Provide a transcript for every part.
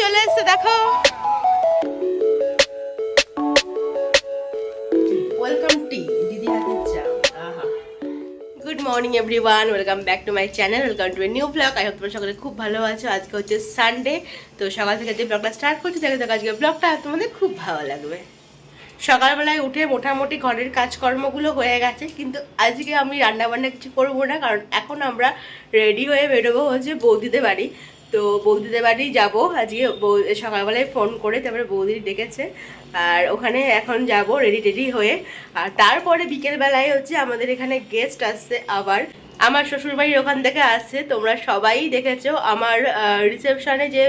চলে এসছে দেখো। ওয়েলকাম টি দিদি চা good morning everyone welcome back to my channel welcome to new blog I hope তোমরা সকলে খুব ভালো আছো। আজকে হচ্ছে সানডে তো সকাল থেকে যে ব্লগটা স্টার্ট করছি দেখে দেখো আজকে ব্লগটা তোমাদের খুব ভালো লাগবে। সকালবেলায় উঠে মোটামুটি ঘরের কাজকর্মগুলো হয়ে গেছে কিন্তু আজকে আমি রান্নাবান্না কিছু করব না কারণ এখন আমরা রেডি হয়ে বেরোবো হচ্ছে বৌদিদের বাড়ি। তো বৌদিদের বাড়ি যাব। আজকে সকালবেলায় ফোন করে তারপরে বৌদি ডেকেছে। আর ওখানে এখন যাব রেডি টেডি হয়ে। আর তারপরে বিকেলবেলায় হচ্ছে আমাদের এখানে গেস্ট আসছে আবার। আমার শ্বশুরবাড়ির ওখান থেকে আসছে, তোমরা সবাই দেখেছ আমার রিসেপশনে যে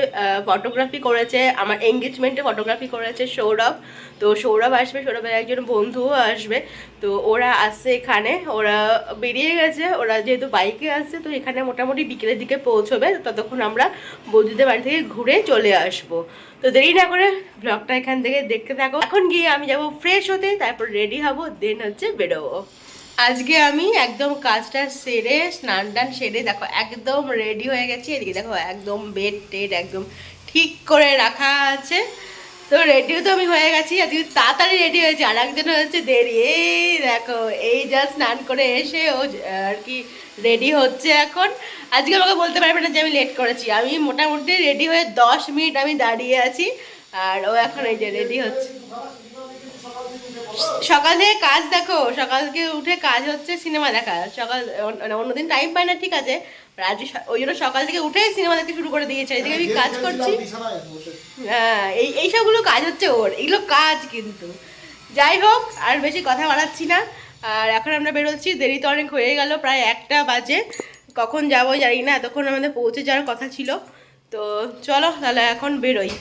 ফটোগ্রাফি করেছে, আমার এঙ্গেজমেন্টে ফটোগ্রাফি করেছে সৌরভ। তো সৌরভ আসবে, সৌরভের একজন বন্ধুও আসবে। তো ওরা আসছে এখানে, ওরা বেরিয়ে গেছে, ওরা যেহেতু বাইকে আসছে, তো এখানে মোটামুটি বিকেলের দিকে পৌঁছবে, ততক্ষণ আমরা বৌদিদের বাড়ি থেকে ঘুরে চলে আসব। তো দেরি না করে ব্লগটা এখান থেকে দেখতে থাকো। এখন গিয়ে আমি যাব ফ্রেশ হতে, তারপর রেডি হব দেন হচ্ছে বেরোবো। আজকে আমি একদম কাজটা সেরে, স্নান টান সেরে, দেখো একদম রেডি হয়ে গেছি। এদিকে দেখো একদম বেড টেড একদম ঠিক করে রাখা আছে। তো রেডিও তো আমি হয়ে গেছি, আজকে তাড়াতাড়ি রেডি হয়েছে। আর একজন হচ্ছে দেরি। এই দেখো, এই যা স্নান করে এসে ও আর কি রেডি হচ্ছে এখন। আজকে আমাকে বলতে পারবে না যে আমি লেট করেছি। আমি মোটামুটি রেডি হয়ে দশ মিনিট আমি দাঁড়িয়ে আছি। আর ও এখন এই যে রেডি হচ্ছে। সকাল থেকে কাজ দেখো সকালকে উঠে কাজ হচ্ছে সিনেমা দেখা। সকাল মানে অন্যদিন টাইম পাই না, ঠিক আছে আজ ওই জন্য সকাল থেকে উঠে সিনেমা দেখতে শুরু করে দিয়েছে। এদিকে আমি কাজ করছি। হ্যাঁ এই এই সবগুলো কাজ হচ্ছে ওর, এগুলো কাজ কিন্তু। যাই হোক, আর বেশি কথা বাড়াচ্ছি না। আর এখন আমরা বেরোচ্ছি, দেরি তো অনেক হয়ে গেল, প্রায় একটা বাজে। কখন যাব জানি না, এতক্ষণ আমাদের পৌঁছে যাওয়ার কথা ছিল। তো চলো, তাহলে এখন বেরোই।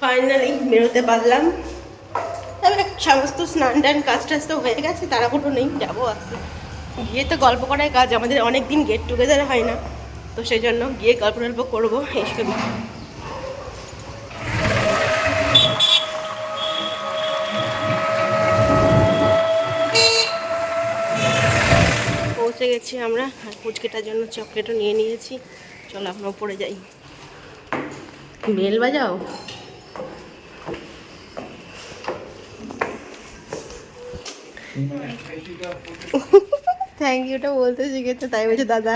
ফাইনালি বেরোতে পারলাম। তবে সমস্ত স্নান টান কাজ টাজ তো হয়ে গেছে কোনো নেই, যাব আস্তে গিয়ে তো গল্প করার কাজ, আমাদের অনেক দিন গেট টুগেদার হয় না, তো সেই জন্য গিয়ে গল্প টল্প করব এইসবই পৌঁছে গেছি আমরা, আর পুচকেটার জন্য চকলেটও নিয়ে নিয়েছি। চলো এখন ওপরে যাই। বেল বাজাও? থ্যাংক ইউটা বলতে শিখেছে তাই বলছে দাদা।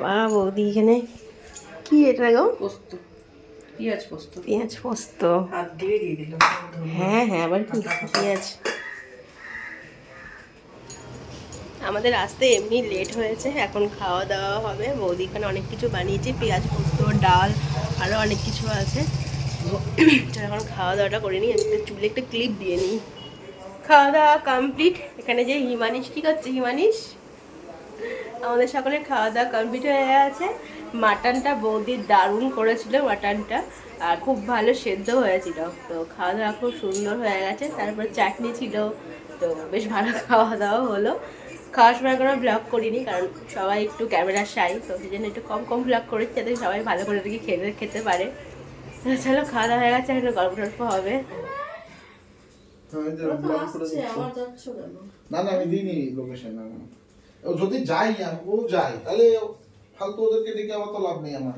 বা বৌদি এখানে। কি এটা গো? পোস্ত। পেঁয়াজ পোস্ত। পেঁয়াজ পোস্ত। হ্যাঁ হ্যাঁ আবার কি? পেঁয়াজ। আমাদের আসতে এমনি লেট হয়েছে এখন খাওয়া দাওয়া হবে। বৌদি এখানে অনেক কিছু বানিয়েছে পেঁয়াজ পোস্ত ডাল আরও অনেক কিছু আছে। তো এখন খাওয়া দাওয়াটা করে নিই আমি চুলে একটা ক্লিপ দিয়ে নিই। খাওয়া দাওয়া কমপ্লিট এখানে যে হিমানিশ, কী করছে হিমানিশ? আমাদের সকলের খাওয়া দাওয়া কমপ্লিট হয়ে গেছে। মাটনটা বৌদি দারুণ করেছিল মাটনটা, আর খুব ভালো সেদ্ধ হয়েছিল। তো খাওয়া দাওয়া খুব সুন্দর হয়ে গেছে। তারপর চাটনি ছিল, তো বেশ ভালো খাওয়া দাওয়া হলো। খাওয়ার সময় কোনো ব্লগ করিনি, কারণ সবাই একটু ক্যামেরা শাই তো সেই জন্য একটু কম কম ব্লগ করেছি, যাতে সবাই ভালো করে খেতে খেতে পারে। চলো খাওয়া দাওয়া হয়ে গেছে এখন গল্প টল্প হবে। না না আমি দিইনি লোকেশন না ও যদি যাই আমি ও যাই তাহলে ফালতু ওদেরকে ডেকে আবার তো লাভ নেই আমার।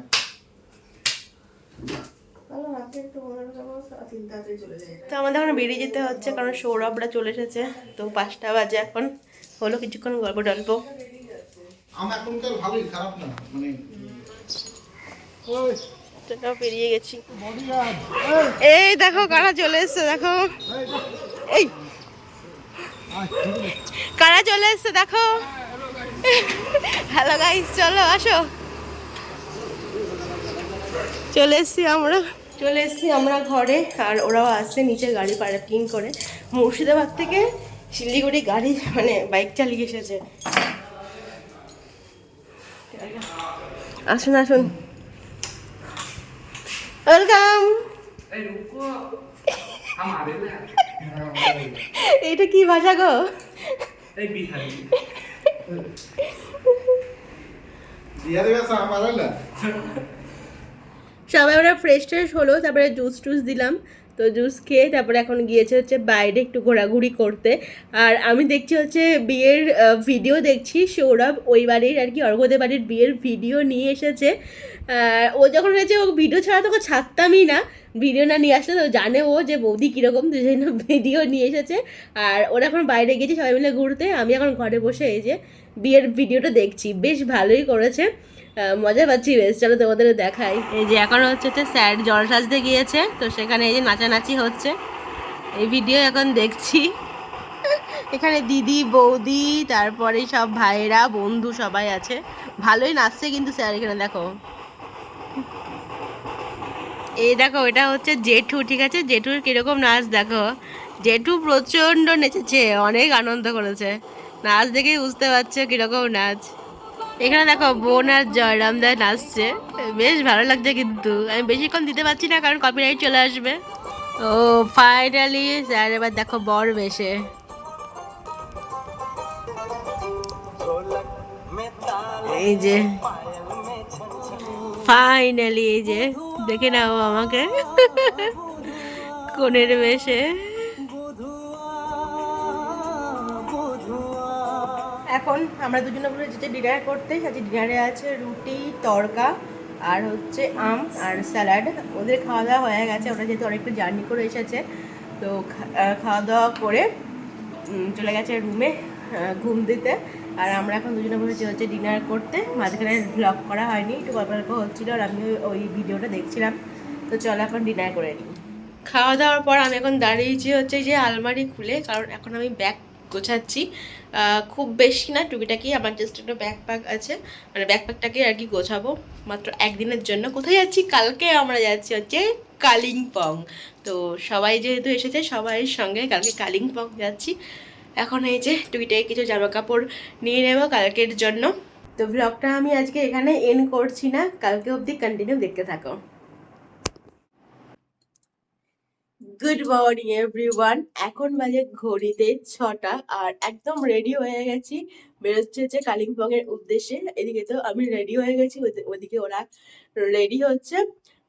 তো আমাদের এখন বেরিয়ে যেতে হচ্ছে কারণ সৌরভরা চলে এসেছে তো পাঁচটা বাজে এখন। হলো কিছুক্ষণ গল্প টল্প। আমার এখনকার ভালোই খারাপ না মানে সেটাও পেরিয়ে গেছি। এই দেখো কারা চলে এসছে দেখো। এই। কারা চলে এসছে দেখো। হ্যালো গাইস চলো আসো। চলে এসছি আমরা। চলে এসছি আমরা ঘরে আর ওরাও আসছে নিচে গাড়ি পার্কিং করে। মুর্শিদাবাদ থেকে শিলিগুড়ি গাড়ি মানে বাইক চালিয়ে এসেছে। আসুন আসুন। ওয়েলকাম। এটা কি ভাষা গো? বিহারে। গেছে আমার হলো সবাই ওরা ফ্রেশ ট্রেশ হলো তারপরে জুস টুস দিলাম। তো জুস খেয়ে তারপরে এখন গিয়েছে হচ্ছে বাইরে একটু ঘোরাঘুরি করতে। আর আমি দেখছি হচ্ছে বিয়ের ভিডিও দেখছি সৌরভ ওই বাড়ির আর কি অর্ঘদের বাড়ির বিয়ের ভিডিও নিয়ে এসেছে। ও যখন হয়েছে ও ভিডিও ছাড়া তোকে ছাড়তামই না। ভিডিও না নিয়ে আসলে তো জানে ও যে বৌদি কীরকম তো জন্য ভিডিও নিয়ে এসেছে। আর ওরা এখন বাইরে গেছে সবাই মিলে ঘুরতে। আমি এখন ঘরে বসে এই যে বিয়ের ভিডিওটা দেখছি। বেশ ভালোই করেছে। মজা পাচ্ছি বেশ, চলো তোমাদের দেখাই। এই যে এখন হচ্ছে যে স্যার জল সাজতে গিয়েছে, তো সেখানে এই যে নাচানাচি হচ্ছে। এই ভিডিও এখন দেখছি। এখানে দিদি, বৌদি, তারপরে সব ভাইরা বন্ধু সবাই আছে। ভালোই নাচছে কিন্তু স্যার এখানে, দেখো। এই দেখো, এটা হচ্ছে জেঠু, ঠিক আছে? জেঠুর কীরকম নাচ, দেখো। জেঠু প্রচণ্ড নেচেছে, অনেক আনন্দ করেছে। নাচ দেখেই বুঝতে পারছ কীরকম নাচ। এখানে দেখো বোন আর জয়রাম দা নাচছে। বেশ ভালো লাগছে কিন্তু। আমি বেশিক্ষণ দিতে পারছি না কারণ কপিরাইট চলে আসবে। ও ফাইনালি স্যার এবার দেখো বর বেশে এই যে ফাইনালি এই যে, দেখে নাও আমাকে। কোনের বেশে। এখন আমরা দুজনে বলে যেতে ডিনার করতে, আজকে ডিনারে আছে রুটি, তড়কা, আর হচ্ছে আম আর স্যালাড ওদের খাওয়া দাওয়া হয়ে গেছে, ওরা যেহেতু অনেকটা জার্নি করে এসেছে, তো খাওয়া দাওয়া করে চলে গেছে রুমে ঘুম দিতে। আর আমরা এখন দুজনে বসেছি হচ্ছে ডিনার করতে, মাঝখানে ব্লগ করা হয়নি, একটু গল্প গল্প হচ্ছিল আর আমি ওই ভিডিওটা দেখছিলাম। তো চলো এখন ডিনার করে নিই খাওয়া দাওয়ার পর আমি এখন দাঁড়িয়েছি হচ্ছে যে আলমারি খুলে, কারণ এখন আমি ব্যাগ গোছাচ্ছি। খুব বেশি না, টুকিটাকি আমার জাস্ট একটা ব্যাকপ্যাক আছে। মানে ব্যাকপ্যাকটাকে আর কি গোছাবো। মাত্র একদিনের জন্য। কোথায় যাচ্ছি? কালকে আমরা যাচ্ছি হচ্ছে কালিম্পং। তো সবাই যেহেতু এসেছে, সবাই সঙ্গে কালকে কালিম্পং যাচ্ছি। এখন এই যে টুইটাই কিছু জামা কাপড় নিয়ে নেব কালকের জন্য। তো ব্লগটা আমি আজকে এখানে এন করছি না। কালকে অবধি কন্টিনিউ দেখতে থাকো। গুড মর্নিং এভরিওয়ান এখন বাজে ঘড়িতে ছটা আর একদম রেডি হয়ে গেছি। বেরোচ্ছে হচ্ছে কালিম্পং এর উদ্দেশ্যে। এদিকে তো আমি রেডি হয়ে গেছি, ওদি- ওদিকে ওরা রেডি হচ্ছে।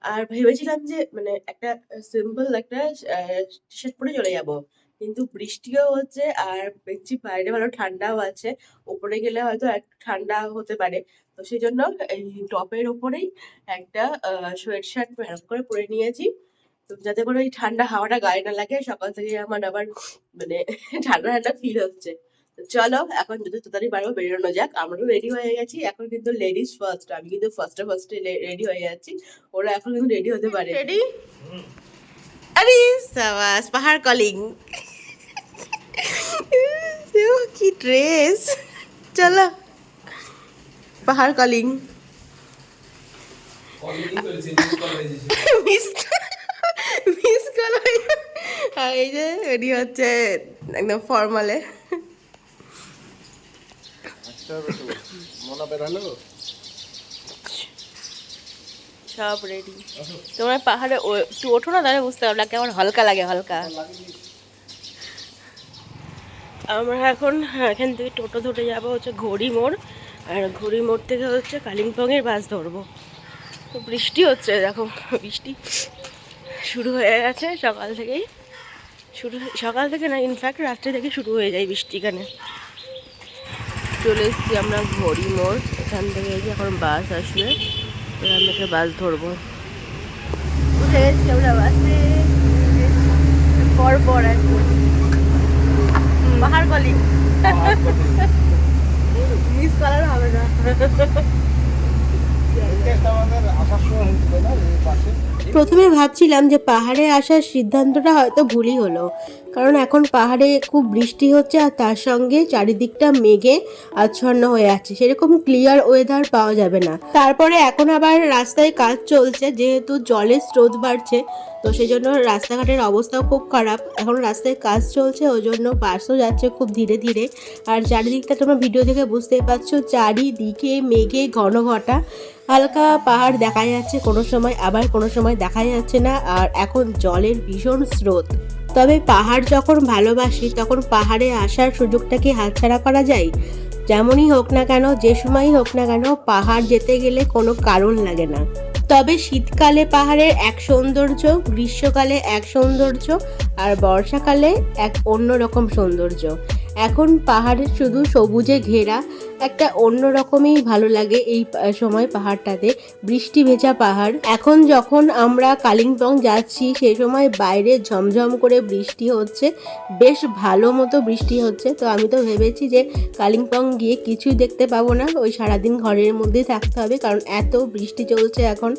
আর ভেবেছিলাম যে মানে একটা সিম্পল একটা টি শার্ট পরে চলে যাব। কিন্তু বৃষ্টিও হচ্ছে আর দেখছি বাইরে ভালো ঠান্ডাও আছে। উপরে গেলে হয়তো একটু ঠান্ডা হতে পারে। তো সেই জন্য এই টপের ওপরেই একটা সোয়েট শার্ট করে পরে নিয়েছি। তো যাতে করে ওই ঠান্ডা হাওয়াটা গায়ে না লাগে সকাল থেকে আমার আবার মানে ঠান্ডা ঠান্ডা ফিল হচ্ছে। তো চলো এখন যত তাড়াতাড়ি পারব বেরোনো যাক। আমরাও রেডি হয়ে গেছি। এখন কিন্তু লেডিস ফার্স্ট আমি কিন্তু ফার্স্টে ফার্স্টে রেডি হয়ে যাচ্ছি। ওরা এখন কিন্তু রেডি হতে পারে। রেডি আরে সাবাস পাহাড় কলিং কি ড্রেস চলো পাহাড় কলিং মিস মিস কল আর এই যে রেডি হচ্ছে একদম ফর্মালে সব রেডি তোমরা পাহাড়ে ও- একটু ওঠো না তাহলে বুঝতে পারলা কেমন হালকা লাগে হালকা। আমরা এখন এখান থেকে টোটো ধরে যাব হচ্ছে ঘড়ি মোড়। আর ঘড়ি মোড় থেকে হচ্ছে কালিম্পংয়ের বাস ধরবো। তো বৃষ্টি হচ্ছে দেখো বৃষ্টি। শুরু হয়ে গেছে সকাল থেকেই। শুরু সকাল থেকে না ইনফ্যাক্ট রাত্রে থেকে শুরু হয়ে যায় বৃষ্টি এখানে। চলে এসেছি আমরা ঘড়ি মোড়। এখান থেকে এখন বাস আসবে। এখান থেকে বাস ধরবো। উঠে গেছি আমরা বাসে পরপর পর একদম পাহাড় কলিং মিস করার হবে না। আসার সময় হয়েছিল না এই পাশে? প্রথমে ভাবছিলাম যে পাহাড়ে আসার সিদ্ধান্তটা হয়তো ভুলই হলো। কারণ এখন পাহাড়ে খুব বৃষ্টি হচ্ছে আর তার সঙ্গে চারিদিকটা মেঘে আচ্ছন্ন হয়ে আছে। সেরকম ক্লিয়ার ওয়েদার পাওয়া যাবে না। তারপরে এখন আবার রাস্তায় কাজ চলছে, যেহেতু জলের স্রোত বাড়ছে, তো সেই জন্য রাস্তাঘাটের অবস্থাও খুব খারাপ। এখন রাস্তায় কাজ চলছে, ওই জন্য বাসও যাচ্ছে খুব ধীরে ধীরে। আর চারিদিকটা তোমরা ভিডিও দেখে বুঝতেই পারছ, চারিদিকে মেঘে ঘন ঘটা। হালকা পাহাড় দেখা যাচ্ছে, কোনো সময় আবার কোনো সময় দেখা যাচ্ছে না। আর এখন জলের ভীষণ স্রোত। তবে পাহাড় যখন ভালোবাসি, তখন পাহাড়ে আসার সুযোগটা কি হাতছাড়া করা যায়? যেমনই হোক না কেন, যে সময়ই হোক না কেন, পাহাড় যেতে গেলে কোনো কারণ লাগে না। তবে শীতকালে পাহাড়ের এক সৌন্দর্য, গ্রীষ্মকালে এক সৌন্দর্য, আর বর্ষাকালে এক অন্যরকম সৌন্দর্য। এখন পাহাড়ের শুধু সবুজে ঘেরা, একটা অন্যরকমই ভালো লাগে এই সময় পাহাড়টাতে। বৃষ্টি ভেজা পাহাড়। এখন যখন আমরা কালিম্পং যাচ্ছি, সেই সময় বাইরে ঝমঝম করে বৃষ্টি হচ্ছে, বেশ ভালো মতো বৃষ্টি হচ্ছে। তো আমি তো ভেবেছি যে কালিম্পং গিয়ে কিছুই দেখতে পাবো না, ওই সারাদিন ঘরের মধ্যেই থাকতে হবে, কারণ এত বৃষ্টি চলছে এখন।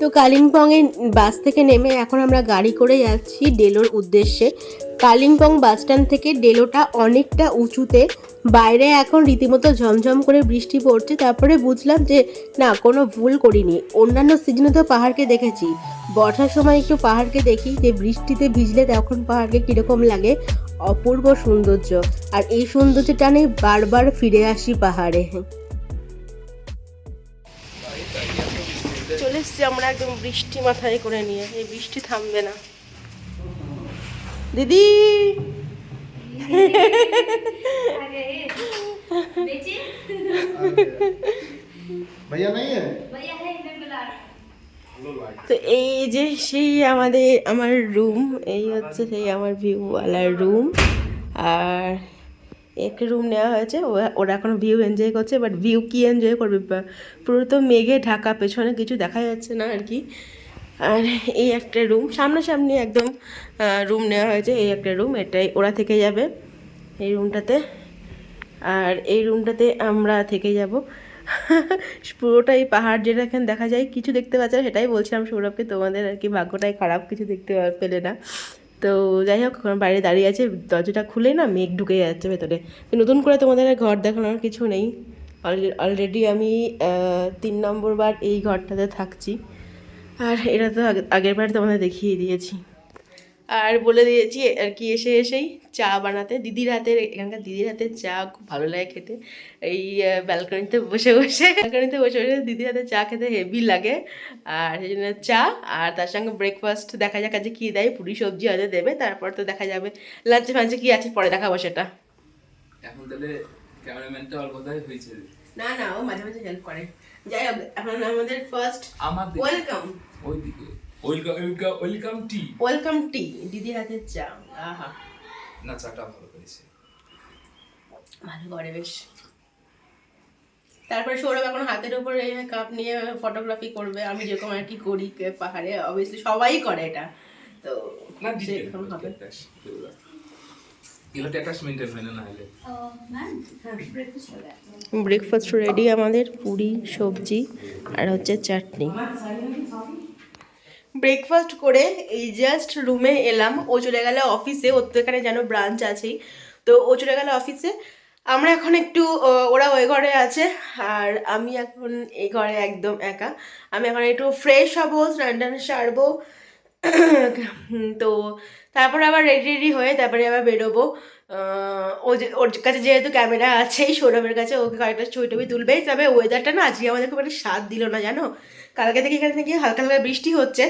তো কালিম্পংয়ে বাস থেকে নেমে এখন আমরা গাড়ি করে যাচ্ছি ডেলোর উদ্দেশ্যে। কালিম্পং বাস স্ট্যান্ড থেকে ডেলোটা অনেকটা উঁচুতে। বাইরে এখন রীতিমতো ঝমঝম করে বৃষ্টি পড়ছে, তারপরে বুঝলাম যে না, কোনো ভুল করিনি। অন্যান্য সিজনে তো পাহাড়কে দেখেছি। বর্ষার সময় একটু পাহাড়কে দেখি, যে বৃষ্টিতে ভিজলে তখন পাহাড়কে কীরকম লাগে? অপূর্ব সৌন্দর্য। আর এই সৌন্দর্যের টানে বারবার ফিরে আসি পাহাড়ে। চলে এসছি আমরা একদম বৃষ্টি মাথায় করে নিয়ে। এই বৃষ্টি থামবে না। দিদি बेची भैया नहीं है भैया है मैं बुला रहा তো এই যে সেই আমাদের আমার রুম এই হচ্ছে সেই আমার ভিউওয়ালার রুম আর একটা রুম নেওয়া হয়েছে ও- ওরা এখন ভিউ এনজয় করছে বাট ভিউ কি এনজয় করবে বা- পুরো তো মেঘে ঢাকা পেছনে কিছু দেখা যাচ্ছে না আর কি আর এই একটা রুম সামনাসামনি একদম রুম নেওয়া হয়েছে। এই একটা রুম এটাই ওরা থেকে যাবে এই রুমটাতে আর এই রুমটাতে আমরা থেকে যাব। পুরোটাই পাহাড় যেটা এখানে দেখা যায়, কিছু দেখতে পাচ্ছে সেটাই বলছিলাম সৌরভকে, তোমাদের আর কি ভাগ্যটাই খারাপ, কিছু দেখতে পেলে না। তো যাই হোক, এখন বাইরে দাঁড়িয়ে আছে, দরজাটা খুলে না, মেঘ ঢুকে যাচ্ছে ভেতরে। নতুন করে তোমাদের ঘর দেখানোর কিছু নেই। অলরেডি আমি তিন নম্বর বার এই ঘরটাতে থাকছি। আর এটা তো আগে- আগের বার তোমাদের দেখিয়ে দিয়েছি। আর বলে দিয়েছি আর কি এসে এসেই চা বানাতে। দিদির হাতের এখানকার দিদির হাতের চা খুব ভালো লাগে খেতে। এই ব্যালকনিতে বসে বসে ব্যালকনিতে বসে বসে দিদির হাতে চা খেতে হেভি লাগে। আর সেই জন্য চা আর তার সঙ্গে ব্রেকফাস্ট দেখা যাক আজকে কী দেয়। পুরি সবজি হয়তো দেবে তারপর তো দেখা যাবে। লাঞ্চে ফাঞ্চে কী আছে পরে দেখাবো সেটা। এখন তাহলে ক্যামেরাম্যানটা অল্প হয়েছে। না না ও মাঝে মাঝে হেল্প করে। যাই হোক এখন আমাদের ফার্স্ট ওয়েলকাম ওইদিকে। Welcome welcome tea. Welcome tea দিদি হাতের চা। আহা। না চাটা ভালো করেছে। ভালো করে বেশ। তারপরে সৌরভ এখন হাতের উপরে কাপ নিয়ে ফটোগ্রাফি করবে। আমি যেরকম আর কি করি পাহাড়ে অবভিয়াসলি সবাই করে এটা। তো না সেরকম হবে। ব্রেকফাস্ট রেডি আমাদের পুরি সবজি আর হচ্ছে চাটনি। ব্রেকফাস্ট করে এই জাস্ট রুমে এলাম। ও চলে গেল অফিসে ওর তো এখানে যেন ব্রাঞ্চ আছেই। তো ও চলে গেল অফিসে আমরা এখন একটু ওরা ওই ঘরে আছে আর আমি এখন এই ঘরে একদম একা। আমি এখন একটু ফ্রেশ হব, স্নান টান সারবো। তো তারপরে আবার রেডি রেডি হয়ে তারপরে আবার বেরোবো। ও ওর কাছে যেহেতু ক্যামেরা আছেই, সৌরভের কাছে ওকে কয়েকটা ছবি টবি তুলবেই। তবে ওয়েদারটা না আজকে আমাদের খুব একটা স্বাদ দিল না, জানো? কালকে থেকে এখানে থেকে হালকা হালকা বৃষ্টি হচ্ছে,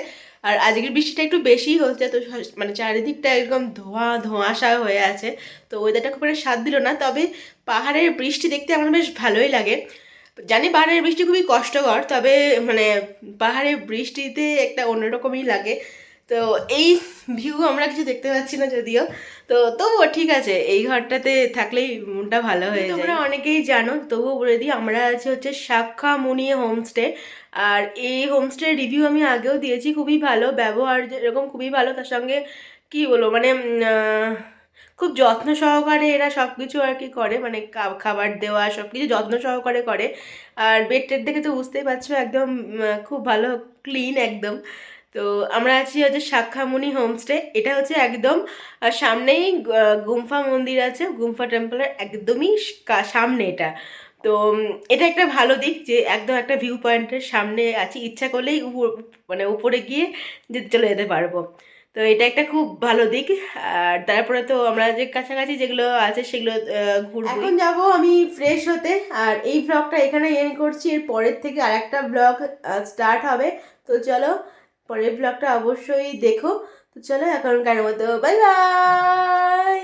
আর আজকের বৃষ্টিটা একটু বেশি হচ্ছে, তো মানে চারিদিকটা একদম ধোঁয়া ধোঁয়াশা হয়ে আছে, তো ওয়েদারটা খুব একটা স্বাদ দিল না, তবে পাহাড়ের বৃষ্টি দেখতে আমার বেশ ভালোই লাগে। জানি পাহাড়ের বৃষ্টি খুবই কষ্টকর, তবে মানে পাহাড়ের বৃষ্টিতে একটা অন্যরকমই লাগে। তো এই ভিউ আমরা কিছু দেখতে পাচ্ছি না যদিও। তো তবুও ঠিক আছে, এই ঘরটাতে থাকলেই মনটা ভালো হয়ে যায়। তোমরা অনেকেই জানো, তবুও বলে দিই, আমরা আছি হচ্ছে শাখা মুনি হোমস্টে। আর এই হোমস্টের রিভিউ আমি আগেও দিয়েছি, খুবই ভালো, ব্যবহার এরকম খুবই ভালো, তার সঙ্গে কি বলব মানে খুব যত্ন সহকারে এরা সব কিছু আর কি করে মানে খাবার দেওয়া সব কিছু যত্ন সহকারে করে। আর বেড টেড দেখে তো বুঝতেই পারছ, একদম খুব ভালো ক্লিন একদম। তো আমরা আছি হচ্ছে শাখামুনি হোমস্টে। এটা হচ্ছে একদম সামনেই গুম্ফা মন্দির আছে। গুম্ফা টেম্পলের একদমই সামনে এটা। তো এটা একটা ভালো দিক যে একদম একটা ভিউ পয়েন্টের সামনে আছি। ইচ্ছা করলেই উপর মানে উপরে গিয়ে চলে যেতে পারব। তো এটা একটা খুব ভালো দিক। আর তারপরে তো আমরা যে কাছাকাছি যেগুলো আছে সেগুলো ঘুরবো। এখন যাব আমি ফ্রেশ হতে। আর এই ব্লগটা এখানে এন্ড করছি। এর পরের থেকে আর একটা ব্লগ স্টার্ট হবে। তো চলো পরের ব্লগটা অবশ্যই দেখো। তো চলো এখনকার মতো বাই বাই